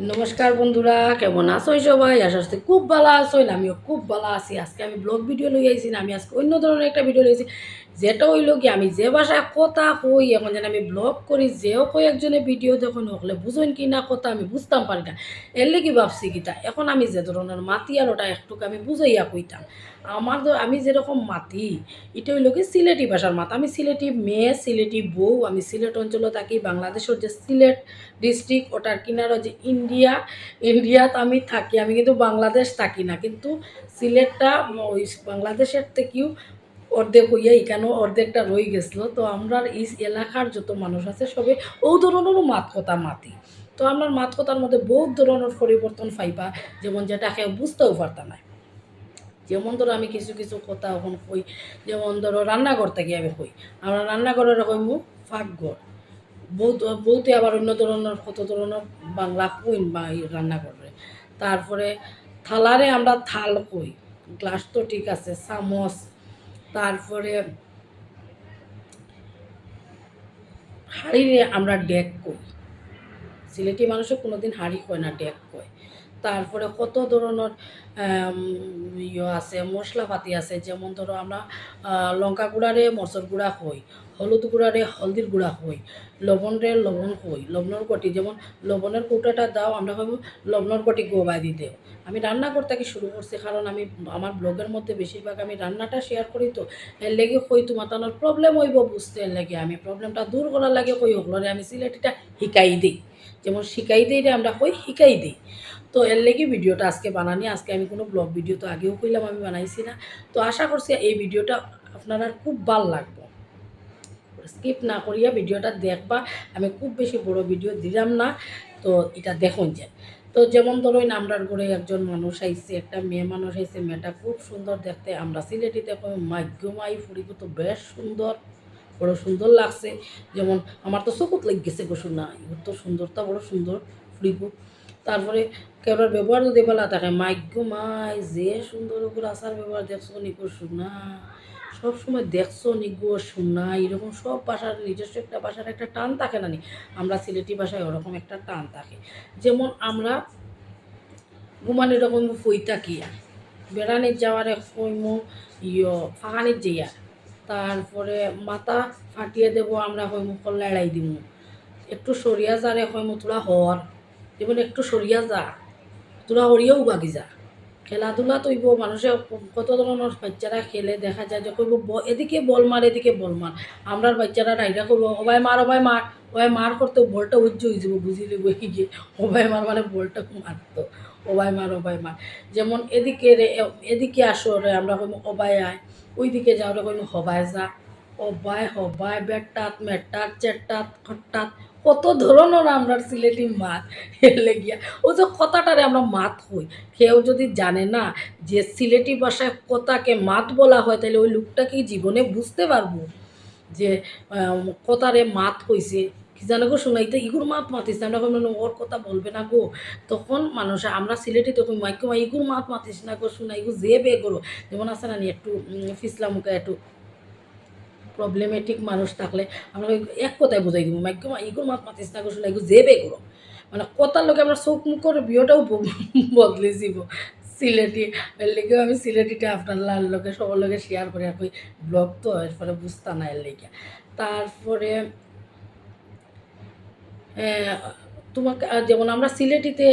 নমস্কার বন্ধুরা, কেমন আছো সবাই? আশা করছি খুব ভালো আছো। আমিও খুব ভালো আছি। আজকে আমি ব্লগ ভিডিও লই আইছি না, আমি আজকে অন্য ধরনের একটা ভিডিও লইছি যেটা হইল কি, আমি যে ভাষায় কথা কই, এখন যেন আমি ব্লগ করি যেও কই একজনে ভিডিও দেখুন হলে বুঝুন কি না কথা, আমি বুঝতাম পারি না। এর লেগে ভাবছি কিটা এখন আমি যে ধরনের মাতি আর ওটা একটু আমি বুঝাইয়া কইতাম। আমার আমি যেরকম মাতি, এটা হইল কি সিলেটি ভাষার মাত। আমি সিলেটি মেয়ে, সিলেটি বউ, আমি সিলেট অঞ্চলে থাকি, বাংলাদেশের যে সিলেট ডিস্ট্রিক্ট ওটার কিনারও যে ইন্ডিয়া, ইন্ডিয়াত আমি থাকি। আমি কিন্তু বাংলাদেশ থাকি না, কিন্তু সিলেটটা, ওই বাংলাদেশের থেকেও অর্ধেক হইয়া এখানেও অর্ধেকটা রয়ে গেছিল। তো আমরা এই এলাকার যত মানুষ আছে সবে ও ধরনেরও মাত কথা মাতি। তো আমার মাত কথার মধ্যে বহুত ধরনের পরিবর্তন পাইবা, যেমন যেটা কেউ বুঝতেও পারতা না যেমন ধরো আমি কিছু কিছু কথা এখন কই, যেমন ধরো রান্নাঘর থেকে আমি কই, আমরা রান্নাঘরের কইমু ফাঁকঘর বহুত, বহুতে আবার অন্য ধরনের, কত ধরনের বাংলা কইন বা রান্নাঘরে। তারপরে থালারে আমরা থাল কই, গ্লাস তো ঠিক আছে, চামচ তারপরে হাড়িরে আমরা ডেক কই সিলেটি মানুষে কোনোদিন হাড়ি কয় না ডেক কয়। তারপরে কত ধরনের ইয়ে আছে, মশলাপাতি আছে, যেমন ধরো আমরা লঙ্কা গুঁড়ারে মরচর গুঁড়া কই, হলুদ গুঁড়ারে হলদির গুঁড়া কই, লবণরে লবণ কই, লবণের কটি, যেমন লবণের কৌটাটা দাও, আমরা কইব লবণের কটি গোবাই দি দেও আমি রান্না করতে কি শুরু করছি, কারণ আমি, আমার ব্লগের মধ্যে বেশিরভাগ আমি রান্নাটা শেয়ার করি তো, এর লেগে কই তোমার প্রবলেম হইব বুঝতে এর লেগে, আমি প্রবলেমটা দূর করার লাগে কই, ওগুলোরে আমি সিলেটিটা শিকাই দিই। যেমন শিকাই দিই রে, আমরা কই শিকাই দিই। তো এর লেগে ভিডিওটা আজকে বানানি। আজকে আমি কোনো ব্লগ ভিডিও তো আগেও কইলাম, আমি বানাইছি না। তো আশা করছি এই ভিডিওটা আপনারা খুব ভালো লাগবে। স্কিপ না করিয়া ভিডিওটা দেখবা। আমি খুব বেশি বড় ভিডিও দিলাম না, তো এটা দেখুন যে। তো যেমন ধরুন, আমরার ঘরে একজন মানুষ আইছে, একটা মেয়ে মানুষ আইছে, মেয়েটা খুব সুন্দর দেখতে। আমরা সিলেটিতে কই মাগ্যমাই ফুরিব তো বেশ সুন্দর, বড় সুন্দর লাগছে। যেমন, আমার তো চকুত লেগ গেছে গো শোনা ইউর তো সুন্দরতা বড় সুন্দর ফুরিব তারপরে কেবল ব্যবহার যদি বলা থাকে, মাইগ্য মাই, যে সুন্দর করে আচার ব্যবহার দেখছ নিগো শোনা সবসময় দেখছ নিগো শোনা এরকম সব ভাষার নিজস্ব একটা ভাষার একটা টান থাকে না নি? আমরা সিলেটি ভাষায় ওরকম একটা টান থাকে। যেমন আমরা ঘুমান এরকম ফুই থাকি বেড়ানির যাওয়ারে কইমু ইয় ফাঁকানির যাইয়া তারপরে মাথা ফাটিয়ে দেবো, আমরা কইমু কল্লাড়াই দিব একটু সরিয়া যারে কইমু তোলা হর যেমন একটু সরিয়া যা তোরা হরিয়াও বাগি যা। খেলাধুলা তৈব মানুষে কত ধরনের বাচ্চারা খেলে, দেখা যায় যে কইব এদিকে বল মার এদিকে বল মার আমরার বাচ্চারা রাইডা করব ওবাই মার ওবাই মার ওবাই মার করতে বলটা উজ্জ হয়ে যাব বুঝি লিব গিয়ে ওবাই মার মানে বলটা মারতো ওবাই মার ওবাই মার যেমন এদিকে রে এদিকে আসো রে আমরা কইব ওবাই আয়। ওইদিকে যাও রে হবাই যা। অবাই হবাই, বেটাত, মেটাত, চেটাত খটাত কত ধরনের আমরা সিলেটি মাত এলে গিয়া ও যে কথাটারে আমরা মাত হই কেউ যদি জানে না যে সিলেটি ভাষায় কথাকে মাত বলা হয় তাহলে ওই লোকটা কি জীবনে বুঝতে পারব? যে কথারে মাত হইছে কি জানো গো শোনাইতে ইগুর মাত মাতিস আমরা কইলাম, ওর কথা বলবে না গো। তখন মানুষ আমরা সিলেটি তখন মাইক মা ইগুর মাত মাতিস না গো শোনা ইগু যে বে করো। যেমন আছে না নি একটু উম, ফিসলা মুখে একটু প্রবলেমেটিক মানুষ থাকলে আমরা এক কথায় বুঝাই দিব। মাইক ইগুর মাত মাতিস না গো শোনা ইগু যে করো। মানে কথার লোকে আমরা চোখ মুখের বিয়েটাও বদলে যাব সিলেটি এর আমি সিলেটিটা আপনার লাল লোকে, সবার লোকে শেয়ার করে রাখি। ব্লগ তো, এরপরে বুঝতা না এর লেগে। তারপরে তোমাকে যেমন আমরা সিলেটিতে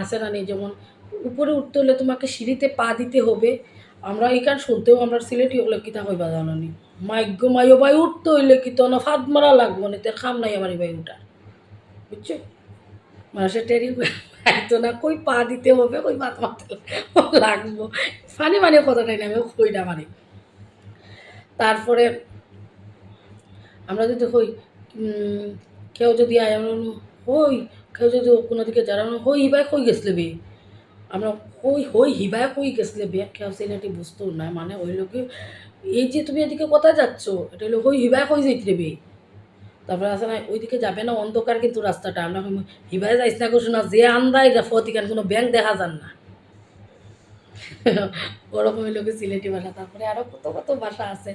আছে না নেই, যেমন উপরে উঠতে হলে তোমাকে সিঁড়িতে পা দিতে হবে। আমরা এখান শুনতেও আমরা সিলেটি হলে কিতা কইবা জানো নি? মাইগ্য মাইও বাই উঠতে হইলে কি তো না ফাঁদ মারা লাগবো, না তোর খাম নাই আমার বাই উঠার। বুঝছ? মানুষের টেরি তো না, কই পা দিতে হবে, কই মাত মারতে লাগবো। ফানি মানে কথাটাই না আমি কইটা মানে। তারপরে আমরা যদি হই কেউ যদি আয়, আমরা হই কেউ যদি কোনো দিকে জানানো হই হিবাই কই গেছলে বে? আমরা হই হই হিবাই কই গেছলে? বে কেউ সিলেটি বুঝতেও না। মানে ওই লোকে, এই যে তুমি এদিকে কোথায় যাচ্ছ? এটা হলো হই হিবাই কই যাইতে বে? তারপরে আছে না, ওইদিকে যাবে না, অন্ধকার কিন্তু রাস্তাটা। আমরা হিবাই যাইস না করছ না যে আন্দাই ফতিকান কোনো ব্যাংক দেখা যান না। ওরকম লোকে সিলেটি ভাষা তারপরে আরও কত কত ভাষা আছে।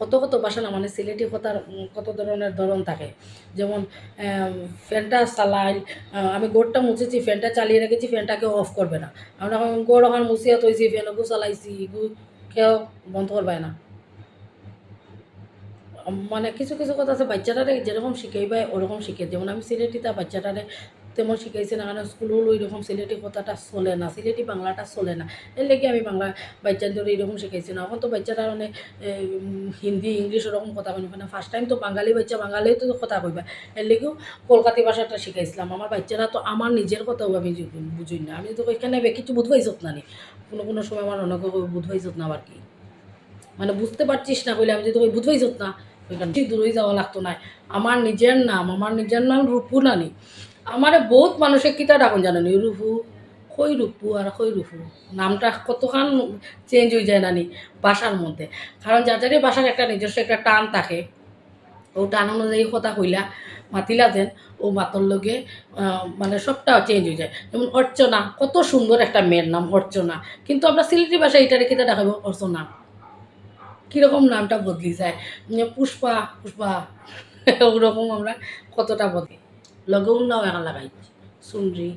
কত কত না মানে সিলেটি কথার কত ধরনের ধরন থাকে। যেমন ফ্যানটা চালাই আমি গোড়টা মুছেছি, ফ্যানটা চালিয়ে রেখেছি, ফ্যানটাকে অফ করবে না। আমরা গোড় ওখান মুছিয়া থইছি ফ্যানকো চালাইছি ইগু কেউ বন্ধ করবে না। মানে কিছু কিছু কথা আছে, বাচ্চাটারে যেরকম শিখাইবাই ওরকম শিখে যেমন আমি সিলেটি তা বাচ্চাটারে তেমন শিখাইছে না কারণ স্কুল হলো এরকম সিলেটি কথাটা চলে না সিলেটি বাংলাটা চলে না। এর লেগে আমি বাংলা বাচ্চাদের এরকম শিখাইছি না। এখন তো বাচ্চারা মানে হিন্দি ইংলিশ ওরকম কথা কইবা না। ফার্স্ট টাইম তো বাঙালি বাচ্চা বাঙালি তো কথা কইবা। এর লেগেও কলকাতি ভাষাটা শিখাইছিলাম আমার বাচ্চারা তো আমার নিজের কথাও আমি বুঝি না। আমি তো এখানে কিছু বুধবাইছত না নি? কোনো কোনো সময় আমার অনেক বুধবাইছত না আর কি? মানে বুঝতে পারছিস না বলে আমি যদি বুধবাইছত না? দূরেই যাওয়া লাগতো না আমার নিজের নাম আমার নিজের নাম রূপু নানি। আমার বহুত মানুষের কিতা ডাকুন জানেনি রূপু কই রূপু আর কই রূপু নামটা কতখান চেঞ্জ হয়ে যায় নানি বাসার মধ্যে। কারণ যার যারই বাসার একটা নিজস্ব একটা টান থাকে, ও টান অনুযায়ী কথা কইলা মাতিলা যেন ও মাতর লগে মানে সবটা চেঞ্জ হয়ে যায়। যেমন অর্চনা, কত সুন্দর একটা মেয়ের নাম অর্চনা। কিন্তু আমরা সিলেটি ভাষায় এটা রেখে দেখাবো? অর্চনা। কীরকম নামটা বদলি যায়? পুষ্পা পুষ্পা, ওরকম আমরা কতটা বদলি লগে উন্নাও এখন লাগাইছি। সুন্দরি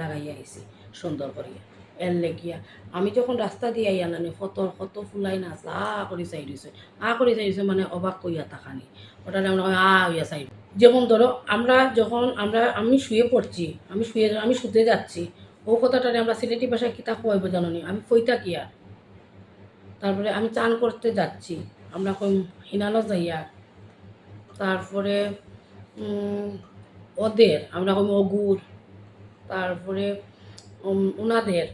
লাগাইয়া আইছি সুন্দর করিয়া। এর লেগিয়া আমি যখন রাস্তা দিয়ে আইয়া নানি কত কত ফুলাই না আ করে চাই দিছে। আ করে চাই দিছে মানে অবাক কইয়া তাকানি ওটা আমরা কই, আ হইয়া চাই যেমন ধরো আমরা যখন আমরা আমি শুয়ে পড়ছি আমি শুয়ে আমি শুতে যাচ্ছি ও কথাটারে আমরা সিলেটি ভাষায় কিতা কইব জানি আমি কইতা কি আর? তারপরে আমি চান করতে যাচ্ছি আমরা কই হিনানো যাইয়া। তারপরে ওদের আমরা কই অগুর তারপরে উম, উনাদের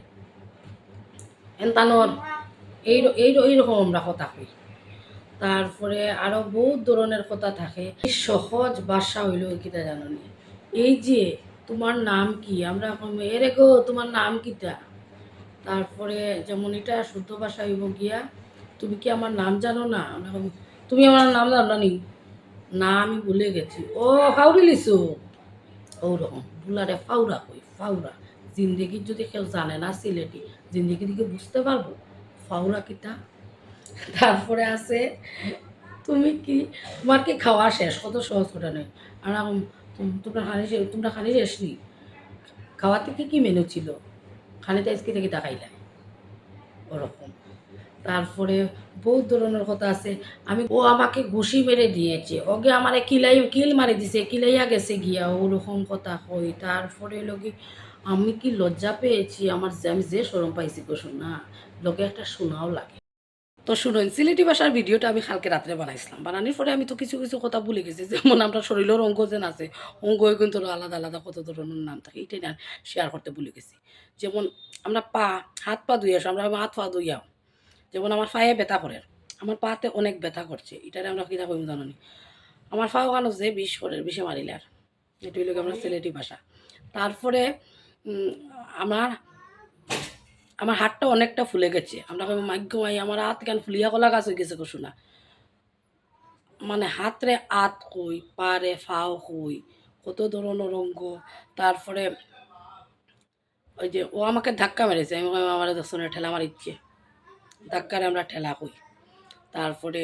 এন্তানোর এই এই এইরকম আমরা কথা কই। তারপরে আরও বহুত ধরনের কথা থাকে। সহজ ভাষা হইল কিতা জাননি? এই যে তোমার নাম কি? আমরা এরে গো তোমার নাম কিতা? তারপরে যেমন এটা শুদ্ধ ভাষা হইব গিয়া তুমি কি আমার নাম জানো না? আমরা তুমি আমার নাম জানো নি? না আমি ভুলে গেছি। ও ফাউরি লিছু ওরকম। বুলারে ফাউরা কই ফাউরা। জিন্দেগির যদি কেউ জানে না সিলেটি জিন্দেগি দিকে বুঝতে পারব। ফাউরা কিটা তারপরে আছে তুমি কি তোমার কি খাওয়া শেষ? কত সহজ আমরা কম, তোম- তোমরা খানি তোমরা খানি শেষ নি। খাওয়াতে কি কি মেনু ছিল? খানিতে আজকে থেকে দেখাইলা ওরকম। তারপরে বহুত ধরনের কথা আছে। আমি, ও আমাকে ঘুষি মেরে দিয়েছে। ওকে আমারে কিলাই, কিল মারি দিছে, কিলাইয়া গেছে গিয়া, ওরকম কথা কই তারপরে লোকে, আমি কি লজ্জা পেয়েছি? আমার যে, আমি যে সরম পাইছি গো শোনা লোকে একটা শোনাও লাগে। তো শুনুন, সিলেটি ভাষার ভিডিওটা আমি কালকে রাত্রে বানাইছিলাম। বানানোর পরে আমি তো কিছু কিছু কথা ভুলে গেছি। যেমন আমরা শরীরের অঙ্গ যেন আছে অঙ্গ কিন্তু আলাদা আলাদা কত ধরনের নাম থাকে, এইটাই না শেয়ার করতে ভুলে গেছি। যেমন আমরা পা, হাত পা ধুয়ে আসো, আমরা হাত পা ধুইয়াও যেমন আমার পায়ে ব্যথা করে, আমার পাতে অনেক ব্যথা করছে, এটারে আমরা কিনা কইম জানি আমার পা ওখানে যে বিষ করে, বিষে মারিলে আর। এটাই লোক আমরা সিলেটি ভাষা তারপরে আমার আমার হাতটা অনেকটা ফুলে গেছে। আমরা কই মাইগ্য মাই আমার হাত কেন ফুলিয়া কলা গাছ হয়ে গেছে কসু না? মানে হাতরে আত কই, পারে ফাও কই, কত ধরনের অঙ্গ। তারপরে, ওই যে ও আমাকে ধাক্কা মেরেছে। আমি আমার দর্শনের ঠেলা মারিচ্ছে। ধাক্কারে আমরা ঠেলা কই তারপরে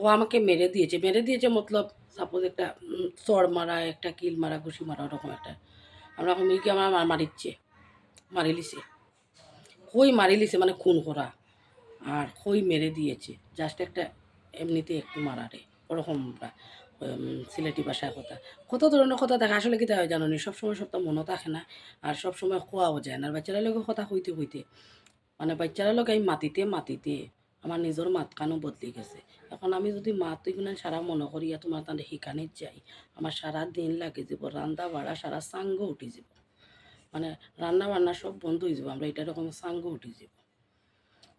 ও আমাকে মেরে দিয়েছে। মেরে দিয়েছে মতলব সাপোজ একটা চড় মারা একটা কিল মারা ঘুষি মারা ওরকম একটা। আমরা কই, কি আমার মারিচ্ছে মারি লিছে কই মারি লিছে মানে খুন করা। আর কই মেরে দিয়েছে? জাস্ট একটা এমনিতে একটু মারারে। ওরকম সিলেটি ভাষায় কথা। কত ধরনের কথা দেখা আসলে কি তাই জানো নি? সবসময় সব তো মনে থাকে না। আর সবসময় খোয়াও যায় না। আর বাচ্চারা লোক কথা হইতে কইতে মানে বাচ্চারা লোক এই মাতিতে মাতিতে আমার নিজের মাত কানও বদলে গেছে। এখন আমি যদি মাত এগুলো সারা মনে করি আর তোমার তাদের শিকানে যাই আমার সারা দিন লাগে যাব রান্না বাড়া সারা সাঙ্গ উঠে যাব। মানে রান্না বান্না সব বন্ধ হয়ে যাব আমরা এটা রকম সাঙ্গ উঠে যাব।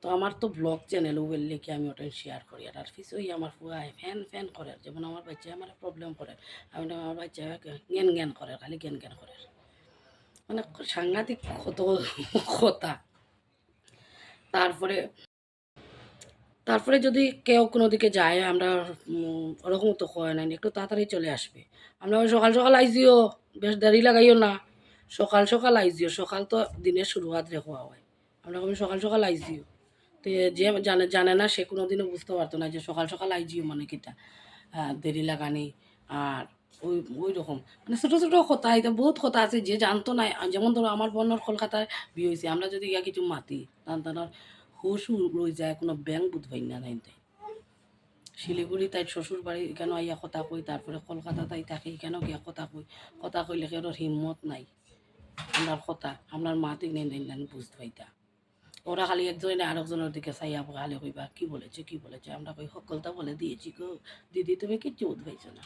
তো আমার তো ব্লগ চ্যানেলও বললে কি আমি ওটাই শেয়ার করি আর আর পিছই আমার ফুয়াই ফ্যান ফ্যান করে যেমন আমার বাচ্চা আমার প্রবলেম করে আমি আমার বাচ্চা জ্ঞান জ্ঞান করে খালি জ্ঞান জ্ঞান করে মানে সাংঘাতিক কত কথা তারপরে তারপরে যদি কেউ কোনো দিকে যায়, আমরা ওরকম তো হয় না, একটু তাড়াতাড়ি চলে আসবে। আমরা ওই সকাল সকাল আইজিও বেশ দেরি লাগাইও না। সকাল সকাল আইজিও সকাল তো দিনের শুরুয়াত রেখা হয়। আমরা কবি সকাল সকাল আইজিও তো যে জানে জানে না, সে কোনো দিনও বুঝতে পারতো না যে সকাল সকাল আইজিও মানে কিটা। দেরি লাগানি আর ওই ওই রকম। মানে ছোটো ছোটো কথা, এটা বহুত কথা আছে, যে জানতো না যেমন ধরো আমার বোনের কলকাতায় বিয়ে হয়েছে আমরা যদি ইয়া কিছু মাতি তার তার হুশ রয়ে যায়, কোনো ব্যাংক বুধবাই না নাই তাই। শিলিগুড়ি তাই শ্বশুর বাড়ি কেন আইয়া কথা কই, তারপরে কলকাতা তাই থাকে কেন গিয়া কথা কই? কথা কইলে কেন হিম্মত নাই? আমার কথা আমার মা তিন দিন দিন বুঝতে পাইতা। ওরা খালি একজনে আরেকজনের দিকে চাইয়া খালি কইবা, কি বলেছে কি বলেছে? আমরা কই, সকলটা বলে দিয়েছি গো। দিদি, তুমি কিচ্ছু উদ্ভাইছো না।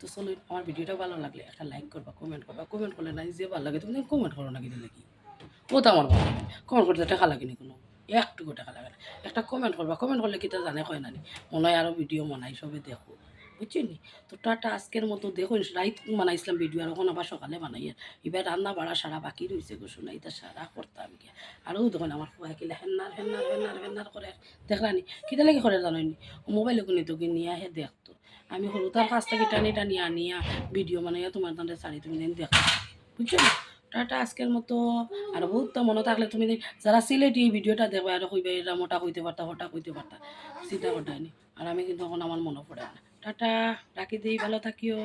তো চলো, আমার ভিডিওটা ভালো লাগলে একটা লাইক করবা কমেন্ট করবা। কমেন্ট করলে না, যে ভালো লাগে তুমি কমেন্ট করো না কিন্তু নাকি? ও তো আমার ভালো লাগে। কমেন্ট করতে টাকা লাগেনি কোনো। একটুকু টাকা লাগে না একটা কমেন্ট করবা কমেন্ট করলে কিটা জানে কয় না নি? মনে হয় আরও ভিডিও বানাই, সবে দেখো। বুঝছি নি? তো টাটা, আজকের মতো দেখো, রাইত বানাইছিলাম ভিডিও আর এখন আবার সকালে বানাই এবার রান্না বাড়া সারা বাকি রয়েছে গো শোনা এটা সারা করতাম গিয়া আরও তখন আমার খুয়া কিলা হেন্নার হেন্নার হেন্নার হেন্নার করে। দেখলানি কিতা লাগে করে জানোনি মোবাইলে কোনো তো নিয়ে আহে দেখতো আমি হলো তার কাছ থেকে টানি টানি আনিয়া ভিডিও বানাইয়া তোমার তাহলে শাড়ি তুমি দিন দেখো বুঝছ টাটা আজকের মতো আর বহুত মনে থাকলে তুমি যারা সিলেটি এই ভিডিওটা দেখবে আর কইবে এটা মোটা কইতে পারতা হঠাৎ কইতে পারতা চিন্তা করতে আর আমি কিন্তু এখন আমার মনে পড়ে না টাটা রাখি দিই, ভালো থাকিও।